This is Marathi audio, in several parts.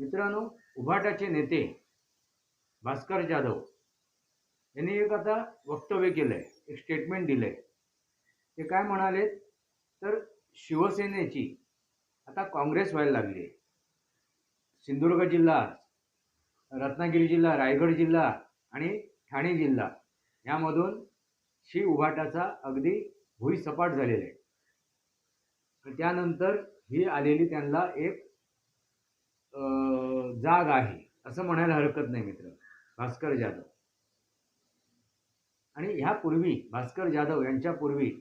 मित्रांनो उभाटाचे नेते भास्कर जाधव यांनी एक आता वक्तव्य केलंय एक स्टेटमेंट दिलंय. ते काय म्हणाले तर शिवसेनेची आता काँग्रेस व्हायला लागली आहे. सिंधुदुर्ग जिल्हा रत्नागिरी जिल्हा रायगड जिल्हा आणि ठाणे जिल्हा यामधून शिव उभाटाचा अगदी भुईसपाट झालेला आहे. त्यानंतर ही आलेली त्यांना एक जाग आहे असं म्हणायला हरकत नाही मित्र. भास्कर जाधव. आणि ह्यापूर्वी भास्कर जाधव यांच्यापूर्वी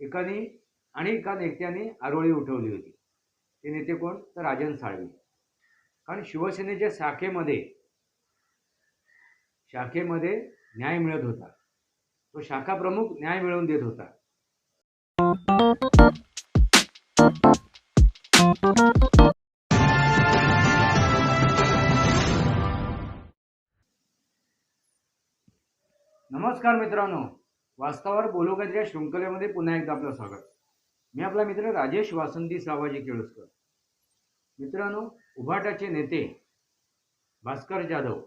एकाने आणि एका नेत्याने आरोळी उठवली होती. ते नेते कोण? तर राजन साळवी. कारण शिवसेनेच्या शाखेमध्ये शाखेमध्ये न्याय मिळत होता. तो शाखा प्रमुख न्याय मिळवून देत होता. नमस्कार मित्रांनो. वास्तवावर बोलूगाच्या या शृंखलेमध्ये पुन्हा एकदा आपलं स्वागत. मी आपला मित्र राजेश वासंती सावाजी केळुसकर. मित्रांनो उभाटाचे नेते भास्कर जाधव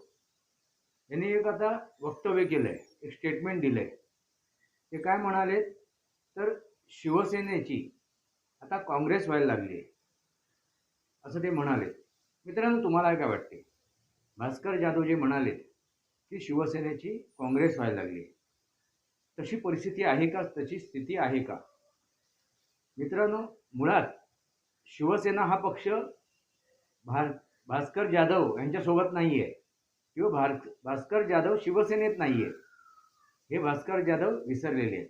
यांनी एक आता वक्तव्य केलं आहे एक स्टेटमेंट दिलं आहे ते काय म्हणाले? तर शिवसेनेची आता काँग्रेस व्हायला लागली आहे. असं ते म्हणाले. मित्रांनो तुम्हाला काय वाटते? भास्कर जाधव जे म्हणाले की शिवसेनेची काँग्रेस व्हायला लागली. तशी परिस्थिती आहे का? तशी स्थिती आहे का? मित्रांनो मुळात शिवसेना हा पक्ष भार भास्कर जाधव यांच्यासोबत नाही आहे किंवा भार भास्कर जाधव शिवसेनेत नाही आहे हे भास्कर जाधव विसरलेले आहेत.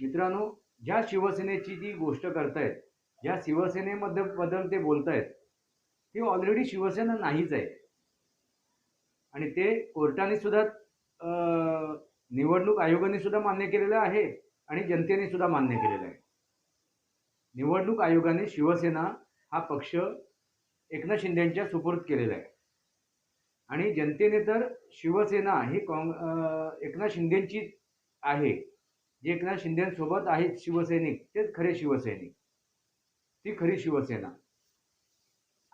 मित्रांनो ज्या शिवसेनेची जी गोष्ट करतायत ज्या शिवसेनेमध्ये बद्दल ते बोलतायत ती ऑलरेडी शिवसेना नाहीच आहे. आणि ते कोर्टाने सुद्धा निवडणूक आयोगाने सुद्धा मान्य केलेलं आहे आणि जनतेने सुद्धा मान्य केलेलं आहे. निवडणूक आयोगाने शिवसेना हा पक्ष एकनाथ शिंदेच्या सुपूर्द केलेला आहे. आणि जनतेने तर शिवसेना ही काँग एकनाथ शिंदेची आहे. जे एकनाथ शिंदेसोबत आहेत शिवसैनिक तेच खरे शिवसैनिक. ती खरी शिवसेना.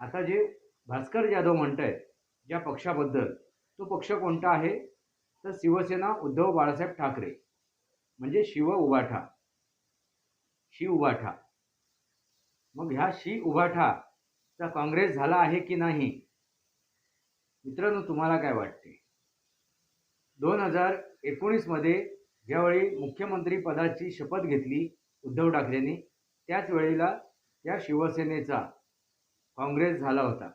आता जे भास्कर जाधव म्हणत आहेत ज्या पक्षाबद्दल तो पक्ष कोणता आहे? तर शिवसेना उद्धव बाळासाहेब ठाकरे. म्हणजे शिव उभाठा. शि उबाठा मग ह्या शी उभाठाचा काँग्रेस झाला आहे की नाही? मित्रांनो तुम्हाला काय वाटते? दोन हजार एकोणीसमध्ये ज्यावेळी मुख्यमंत्री पदाची शपथ घेतली उद्धव ठाकरेंनी त्याच वेळेला त्या शिवसेनेचा काँग्रेस झाला होता.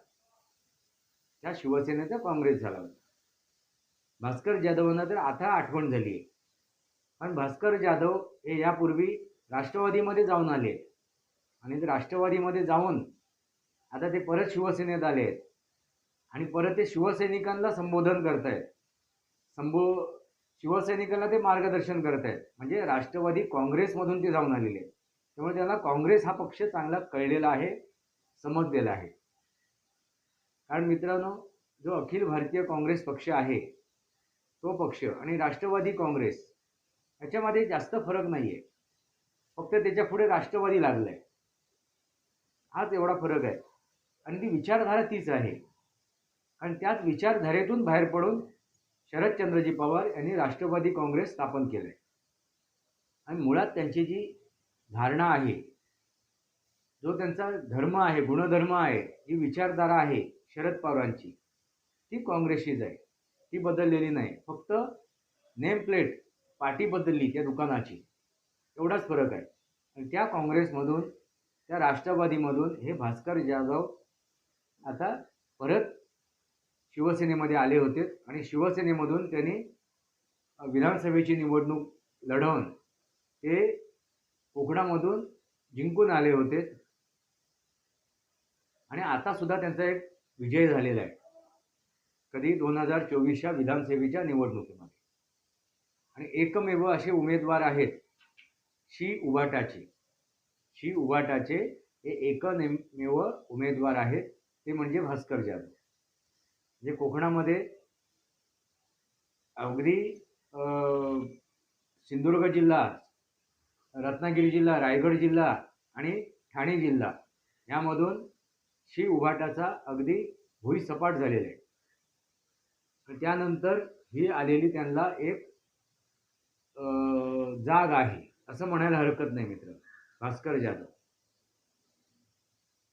त्या शिवसेनेचा काँग्रेस झाला होता. भास्कर जाधवांना तर आता आठवण झाली. आहे पण भास्कर जाधव हे यापूर्वी राष्ट्रवादीमध्ये जाऊन आले. आणि ते राष्ट्रवादीमध्ये जाऊन आता ते परत शिवसेनेत आले. आहेत आणि परत ते शिवसैनिकांना संबोधन करत आहेत संबो शिवसैनिकांना ते मार्गदर्शन करत आहेत म्हणजे राष्ट्रवादी काँग्रेसमधून ते जाऊन आलेले. आहेत त्यामुळे त्यांना काँग्रेस हा पक्ष चांगला कळलेला आहे समजलेला आहे. कारण मित्रांनो जो अखिल भारतीय काँग्रेस पक्ष आहे तो पक्ष आणि राष्ट्रवादी काँग्रेस याच्यामध्ये जास्त फरक नाही आहे फक्त त्याच्या पुढे राष्ट्रवादी लागलं आहे हाच एवढा फरक आहे. आणि ती विचारधारा तीच आहे. आणि त्याच विचारधारेतून बाहेर पडून शरदचंद्रजी पवार यांनी राष्ट्रवादी काँग्रेस स्थापन केलं आहे आणि मुळात त्यांची जी धारणा आहे जो त्यांचा धर्म आहे गुणधर्म आहे ही विचारधारा आहे शरद पवारांची ती काँग्रेसचीच आहे. ती बदललेली नाही. फक्त नेम प्लेट पाटी बदलली त्या दुकानाची. एवढाच फरक आहे. आणि त्या काँग्रेसमधून त्या राष्ट्रवादीमधून हे भास्कर जाधव आता परत शिवसेनेमध्ये आले होते आणि शिवसेनेमधून त्यांनी विधानसभेची निवडणूक लढवून ते कोकणामधून जिंकून आले होते. आणि आता सुद्धा त्यांचा एक विजय झालेला आहे. कधी दोन हजार चोवीसच्या विधानसभेच्या निवडणुकीमध्ये. आणि एकमेव असे उमेदवार आहेत शी उभाटाचे शी उभाटाचे हे एकमेव उमेदवार आहेत ते म्हणजे भास्कर जाधव. म्हणजे कोकणामध्ये अगदी सिंधुदुर्ग जिल्हा रत्नागिरी जिल्हा रायगड जिल्हा आणि ठाणे जिल्हा यामधून शी उभाटाचा अगदी भुईसपाट झालेला आहे. त्यानंतर ही आलेली त्यांना एक जाग आहे. असं म्हणायला हरकत नाही मित्र. भास्कर जाधव.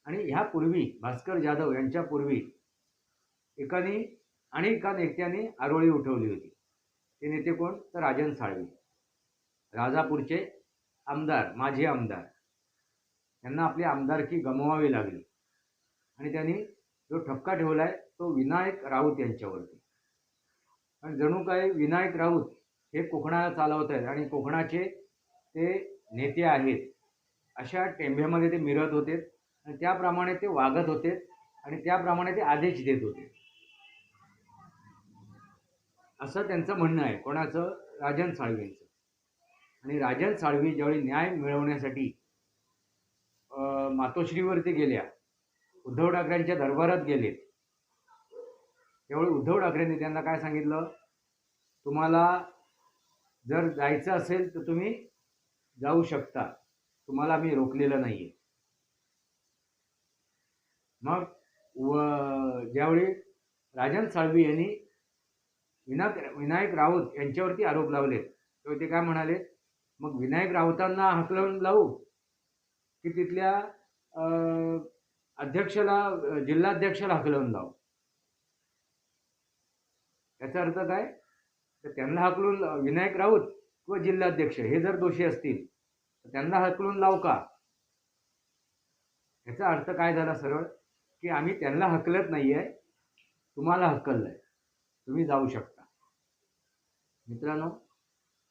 आणि ह्यापूर्वी भास्कर जाधव यांच्यापूर्वी एकाने आणि एका नेत्याने आरोळी उठवली होती. ते नेते कोण? तर राजन साळवी. राजापूरचे आमदार माजी आमदार. यांना आपली आमदारकी गमवावी लागली. आणि त्यांनी जो ठपका ठेवला आहे तो विनायक राऊत यांच्यावरती. आणि जणू काय विनायक राऊत हे कोकणाला चालवत आहेत आणि कोकणाचे ते नेते आहेत. अशा टेंभ्यामध्ये ते मिरत होते आणि त्याप्रमाणे ते वागत होते आणि त्याप्रमाणे ते आदेश देत होते. असं त्यांचं म्हणणं आहे. कोणाचं? राजन साळवींचं. आणि राजन साळवी ज्यावेळी न्याय मिळवण्यासाठी मातोश्रीवरती गेल्या उद्धव ठाकरेंच्या दरबारात गेले त्यावेळी उद्धव ठाकरेंनी त्यांना काय सांगितलं? तुम्हाला जर जायचं असेल तर तुम्ही जाऊ शकता. तुम्हाला मी रोखलेलं नाहीये. मग व ज्यावेळी राजन साळवी यांनी विनायक विनायक राऊत यांच्यावरती आरोप लावले तेव्हा ते काय म्हणाले? मग विनायक राऊतांना हकलून लावू? की तिथल्या अं, अध्यक्षाला जिल्हाध्यक्षाला हकलवून लावू? याचा अर्थ काय? तर त्यांना हकलून विनायक राऊत किंवा जिल्हाध्यक्ष हे जर दोषी असतील तर त्यांना हकलून लावू का? याचा अर्थ काय झाला सरळ? की आम्ही त्यांना हकलत नाही आहे तुम्हाला हकललंय तुम्ही जाऊ शकता. मित्रांनो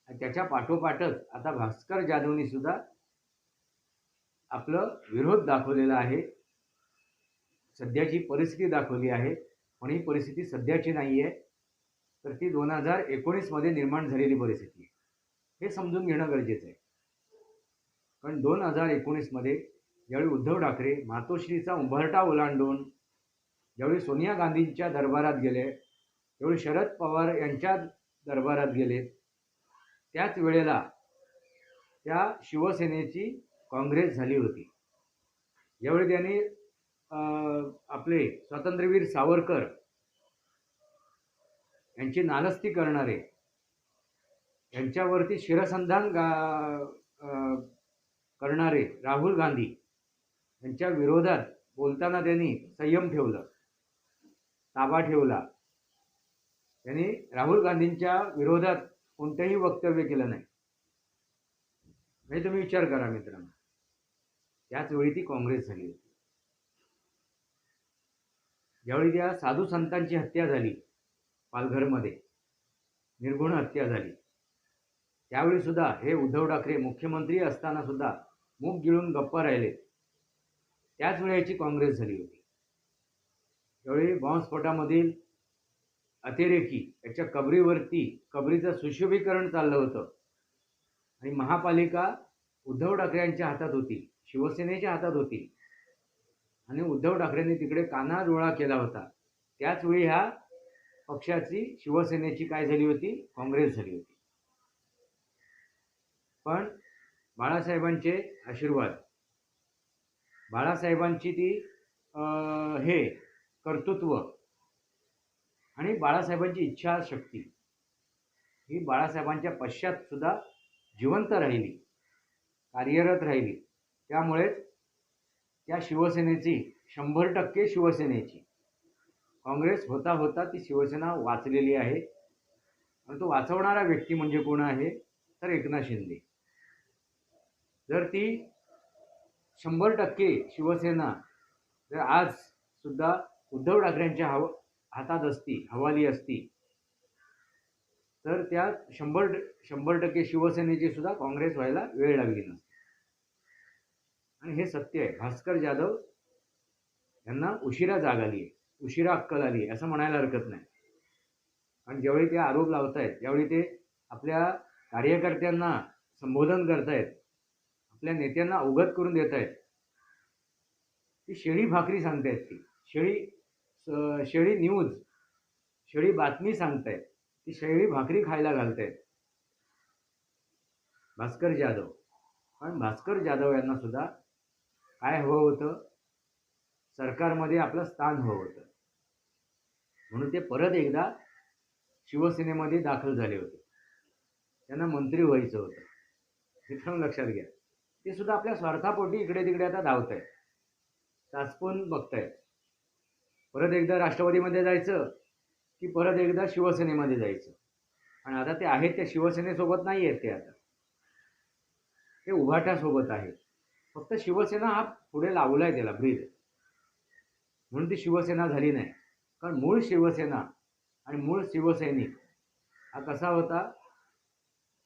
त्याच्या पाठोपाठच आता भास्कर जाधवनी सुद्धा आपलं विरोध दाखवलेला आहे. सध्याची परिस्थिती दाखवली आहे पण ही परिस्थिती सध्याची नाही आहे तर ती दोन हजार एकोणीसमध्ये निर्माण झालेली परिस्थिती आहे. हे समजून घेणं गरजेचं आहे. कारण दोन हजार एकोणीसमध्ये ज्यावेळी उद्धव ठाकरे मातोश्रीचा उंबरठा ओलांडून ज्यावेळी सोनिया गांधींच्या दरबारात गेले त्यावेळी शरद पवार यांच्या दरबारात गेले त्याच वेळेला त्या शिवसेनेची काँग्रेस झाली होती. ज्यावेळी त्यांनी आपले स्वातंत्र्यवीर सावरकर यांची नालस्ती करणारे. यांच्यावरती शिरसंधान गा करणारे राहुल गांधी यांच्या विरोधात बोलताना त्यांनी संयम ठेवलं. ताबा ठेवला. त्यांनी राहुल गांधींच्या विरोधात कोणतंही वक्तव्य केलं नाही. म्हणजे तुम्ही विचार करा मित्रांनो. त्याच वेळी ती काँग्रेस झाली होती. ज्यावेळी त्या साधू संतांची हत्या झाली पालघरमध्ये. निर्गुण हत्या झाली. त्यावेळी सुद्धा हे उद्धव ठाकरे मुख्यमंत्री असताना सुद्धा मूग गिळून गप्पा राहिले. त्याच वेळेची काँग्रेस झाली होती. त्यावेळी बॉम्बस्फोटामधील अतिरेकी याच्या कबरीवरती कबरीचं सुशोभीकरण चाललं होतं. आणि महापालिका उद्धव ठाकरेंच्या हातात होती. शिवसेनेच्या हातात होती. आणि उद्धव ठाकरेंनी तिकडे कानाडोळा केला होता. त्याचवेळी ह्या पक्षाची शिवसेनेची काय झाली होती? काँग्रेस झाली होती. पण बाळासाहेबांचे आशीर्वाद. बाळासाहेबांची ती हे कर्तृत्व आणि बाळासाहेबांची इच्छाशक्ती ही बाळासाहेबांच्या पश्चात सुद्धा जिवंत राहिली कार्यरत राहिली. त्यामुळेच त्या शिवसेनेची शंभर टक्के शिवसेनेची काँग्रेस होता होता ती शिवसेना वाचलेली आहे. आणि तो वाचवणारा व्यक्ती म्हणजे कोण आहे? तर एकनाथ शिंदे. जर ती शंभर टक्के शिवसेना जर आज सुद्धा उद्धव ठाकरेंच्या हव हातात असती हवाली असती तर त्या शंभर शंभर टक्के शिवसेनेची सुद्धा काँग्रेस व्हायला वेळ लागली नसते. आणि हे सत्य आहे. भास्कर जाधव यांना उशिरा जाग आली आहे. उशिरा अक्कल आली असं म्हणायला हरकत नाही. कारण ज्यावेळी ते आरोप लावतायत ज्यावेळी ते आपल्या कार्यकर्त्यांना संबोधन करतायत आपल्या नेत्यांना अवगत करून देत आहेत ती शेळी भाकरी सांगतायत ती. शेळी शेळी न्यूज शेळी बातमी सांगतायत. ती शेळी भाकरी खायला घालतायत. भास्कर जाधव. पण भास्कर जाधव यांना सुद्धा काय हवं होतं? सरकारमध्ये आपलं स्थान हवं होतं. म्हणून ते परत एकदा शिवसेनेमध्ये दाखल झाले होते. त्यांना मंत्री व्हायचं होतं. मित्रांनो लक्षात घ्या. ते सुद्धा आपल्या स्वार्थापोटी इकडे तिकडे आता धावत आहेत चाचपून बघतायत. परत एकदा राष्ट्रवादीमध्ये जायचं की परत एकदा शिवसेनेमध्ये जायचं? आणि आता ते आहेत त्या शिवसेनेसोबत नाही आहेत ते आता. ते उभाट्यासोबत आहेत. फक्त शिवसेना हा पुढे लावला आहे त्याला ब्रीद म्हणून ती शिवसेना झाली नाही. कारण मूळ शिवसेना आणि मूळ शिवसैनिक हा कसा होता?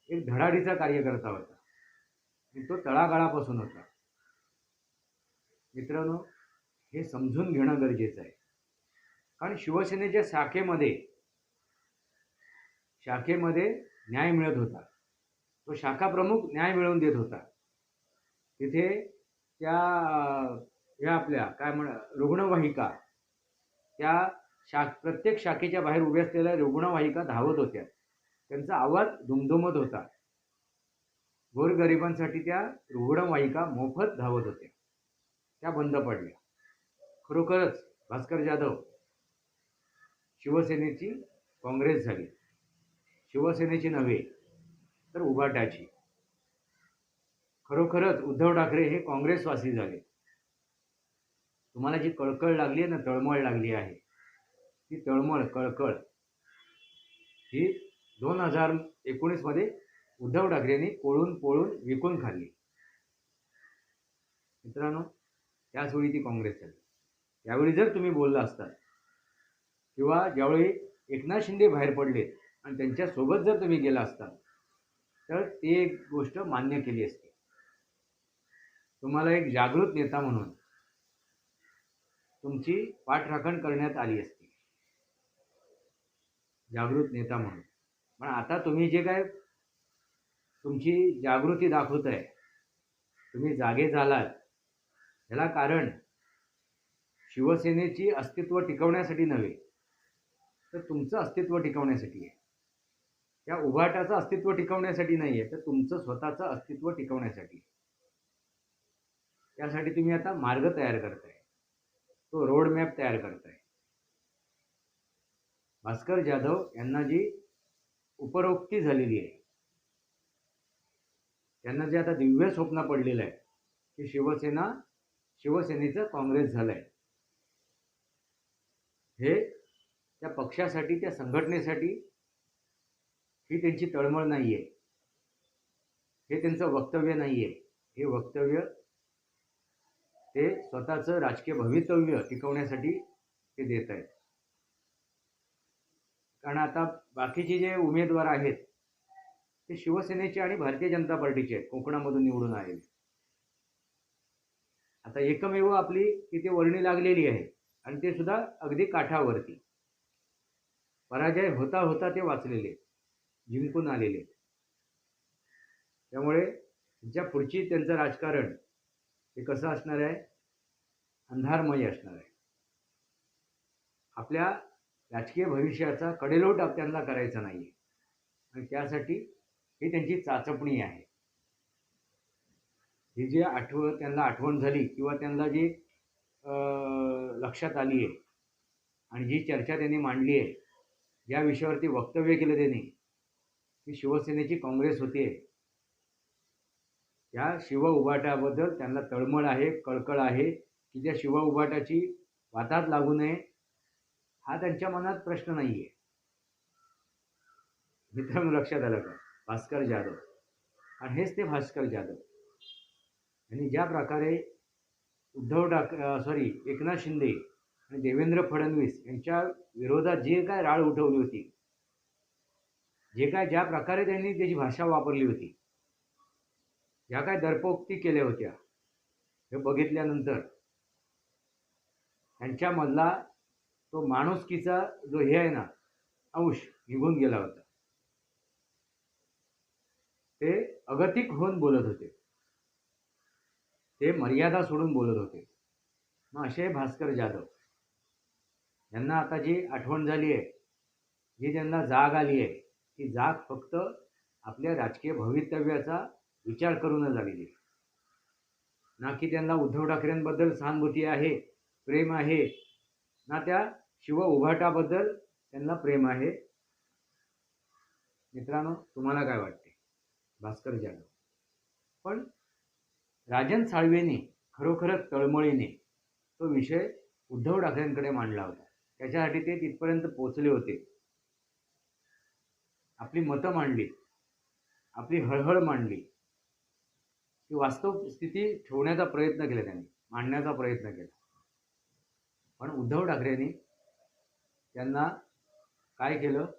एक धडाडीचा कार्यकर्ता होता. आणि तो तळागाळापासून होता. मित्रांनो हे समजून घेणं गरजेचं आहे. कारण शिवसेनेच्या शाखेमध्ये शाखेमध्ये न्याय मिळत होता. तो शाखा प्रमुख न्याय मिळवून देत होता. तिथे त्या ह्या आपल्या काय म्हण रुग्णवाहिका त्या शा प्रत्येक शाखेच्या बाहेर उभ्या असलेल्या रुग्णवाहिका धावत होत्या. त्यांचा आवाज दुमदुमत होता. गोरगरिबांसाठी त्या रुग्णवाहिका मोफत धावत होत्या. त्या बंद पडल्या. खरोखरच भास्कर जाधव शिवसेनेची काँग्रेस झाली. शिवसेनेची नव्हे तर उभाटाची खरोखरच उद्धव ठाकरे हे काँग्रेसवासी झाले. तुम्हाला जी कळकळ लागली आहे ना तळमळ लागली आहे ती तळमळ कळकळ. ही दोन हजार एकोणीसमध्ये उद्धव ठाकरेंनी पोळून पोळून विकून खाल्ली. मित्रांनो त्याचवेळी ती काँग्रेस झाली. त्यावेळी जर तुम्ही बोलला असतात किंवा ज्यावेळी एकनाथ शिंदे बाहेर पडले आणि त्यांच्यासोबत जर तुम्ही गेला असता तर ती एक गोष्ट मान्य केली असती. तुम्हाला एक जागृत नेता म्हणून तुमची पाठराखण करण्यात आली असती. जागृत नेता म्हणून. पण आता तुम्ही जे काय तुमची जागृती दाखवत आहे तुम्ही जागे झालात ह्याला कारण शिवसेनेची अस्तित्व टिकवण्यासाठी नव्हे तर तुमचं अस्तित्व टिकवण्यासाठी आहे. त्या उभाटाचं अस्तित्व टिकवण्यासाठी नाही आहे तर तुमचं स्वतःचं अस्तित्व टिकवण्यासाठी त्यासाठी तुम्ही आता मार्ग तयार करताय. तो रोड मॅप तयार करताय. भास्कर जाधव यांना जी उपरोक्ती झालेली आहे त्यांना जे आता दिव्य स्वप्न पडलेलं आहे की शिवसेना शिवसेनेचं काँग्रेस झालं आहे हे त्या पक्षासाठी त्या संघटनेसाठी ही त्यांची तळमळ नाही आहे हे त्यांचं वक्तव्य नाही आहे हे वक्तव्य ते स्वतःचं राजकीय भवितव्य टिकवण्यासाठी ते देत आहेत. कारण आता बाकीचे जे उमेदवार आहेत ते शिवसेनेचे आणि भारतीय जनता पार्टीचे आहेत कोकणामधून निवडून आलेले. आता एकमेव आपली तिथे वर्णी लागलेली आहे आणि ते सुद्धा अगदी काठावरती. पराजय होता होता ते वाचलेले जिंकून आलेले. त्यामुळे ज्या पुढची त्यांचं राजकारण हे कसं असणार आहे? अंधारमय असणार आहे. आपल्या राजकीय भविष्याचा कडेलोट त्यांना करायचा नाही आहे आणि त्यासाठी ही त्यांची चाचपणी आहे. ही जी आठव त्यांना आठवण झाली किंवा त्यांना जी लक्षात आली आहे आणि जी चर्चा त्यांनी मांडली आहे ज्या विषयावरती वक्तव्य केलं त्यांनी की शिवसेनेची काँग्रेस होते. त्या शिव उभाटाबद्दल त्यांना तळमळ आहे कळकळ आहे की त्या शिव उभाटाची वातात लागू नये हा त्यांच्या मनात प्रश्न नाही आहे मित्रांनो लक्षात आलं का? भास्कर जाधव. आणि हेच ते भास्कर जाधव. यांनी ज्या प्रकारे उद्धव ठाक सॉरी एकनाथ शिंदे आणि देवेंद्र फडणवीस यांच्या विरोधात जे काय राळ उठवली होती जे काय ज्या प्रकारे त्यांनी त्याची भाषा वापरली होती ज्या काय दर्पोक्ती केल्या होत्या हे बघितल्यानंतर त्यांच्यामधला तो माणुसकीचा जो हे आहे ना अंश निघून गेला होता. ते अगतिक होऊन बोलत होते. ते मर्यादा सोडून बोलत होते. मग असे भास्कर जाधव यांना आता जी आठवण झाली आहे जी त्यांना जाग आली आहे ती जाग फक्त आपल्या राजकीय भवितव्याचा विचार करूनच आलेली आहे. ना की त्यांना उद्धव ठाकरेंबद्दल सहानुभूती आहे प्रेम आहे ना त्या शिव उभाटाबद्दल त्यांना प्रेम आहे. मित्रांनो तुम्हाला काय वाटते? भास्कर जाधव. पण राजन साळवेने खरोखरच तळमळीने तो विषय उद्धव ठाकरेंकडे मांडला होता. त्याच्यासाठी ते तिथपर्यंत पोचले होते. आपली मतं मांडली. आपली हळहळ मांडली. ती वास्तव स्थिती ठेवण्याचा प्रयत्न केला त्यांनी मांडण्याचा प्रयत्न केला. पण उद्धव ठाकरेंनी त्यांना काय केलं?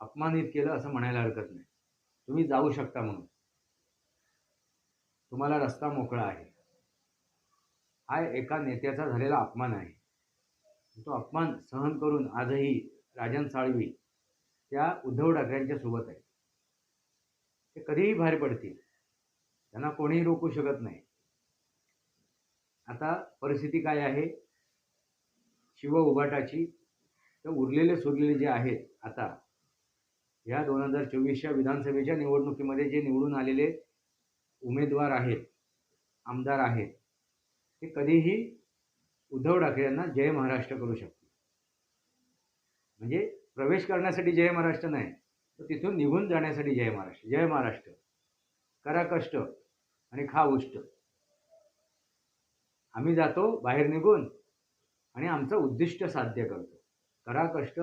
अपमानित केलं असं म्हणायला हरकत नाही. तुम्ही जाऊ शकता म्हणून. तुम्हाला रस्ता मोकळा आहे. हा एका नेत्याचा झालेला अपमान आहे. तो अपमान सहन करून आजही राजन साळवी त्या उद्धव ठाकरेंच्या सोबत आहे. ते कधीही बाहेर पडतील. त्यांना कोणीही रोखू शकत नाही. आता परिस्थिती काय आहे? शिव उभाटाची तर उरलेले सुरलेले जे आहेत आता ह्या दोन हजार चोवीसच्या विधानसभेच्या निवडणुकीमध्ये जे निवडून आलेले उमेदवार आहेत आमदार आहेत ते कधीही उद्धव ठाकरे यांना जय महाराष्ट्र करू शकतील. म्हणजे प्रवेश करण्यासाठी जय महाराष्ट्र नाही तर तिथून निघून जाण्यासाठी जय महाराष्ट्र जय महाराष्ट्र. करा कष्ट आणि खा उष्ट. आम्ही जातो बाहेर निघून आणि आमचं उद्दिष्ट साध्य करतो. करा कष्ट.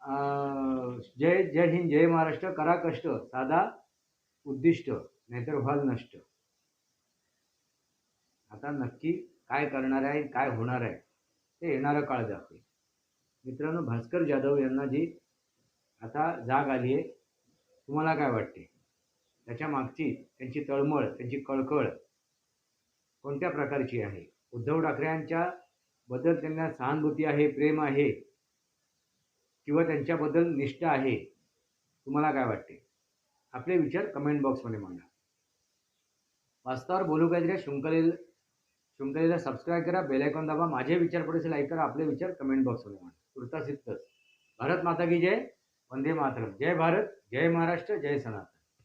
अं, जय जय हिंद जय महाराष्ट्र. करा कष्ट. साधा उद्दिष्ट. नाहीतर व्हाल नष्ट. आता नक्की काय करणार आहे काय होणार आहे ते येणारं काळ दाखवेल. मित्रांनो भास्कर जाधव यांना जी आता जाग आली आहे तुम्हाला काय वाटते? त्याच्या मागची त्यांची तळमळ त्यांची कळकळ कोणत्या प्रकारची आहे? उद्धव ठाकरेंच्या बद्दल त्यांना सहानुभूती आहे प्रेम आहे किंवा त्यांच्याबद्दल निष्ठा आहे तुम्हाला काय वाटते? आपले विचार कमेंट बॉक्समध्ये मांडा. वास्तवावर बोलू काहीतरी शृंखलेला शृंखलेला सबस्क्राईब करा बेलायकॉन दाबा माझे विचार पुढे लाईक करा आपले विचार कमेंट बॉक्समध्ये मांडा. तुर्तास इतकंच भारत माता की जय वंदे मातरम. जय भारत जय महाराष्ट्र जय सनातन.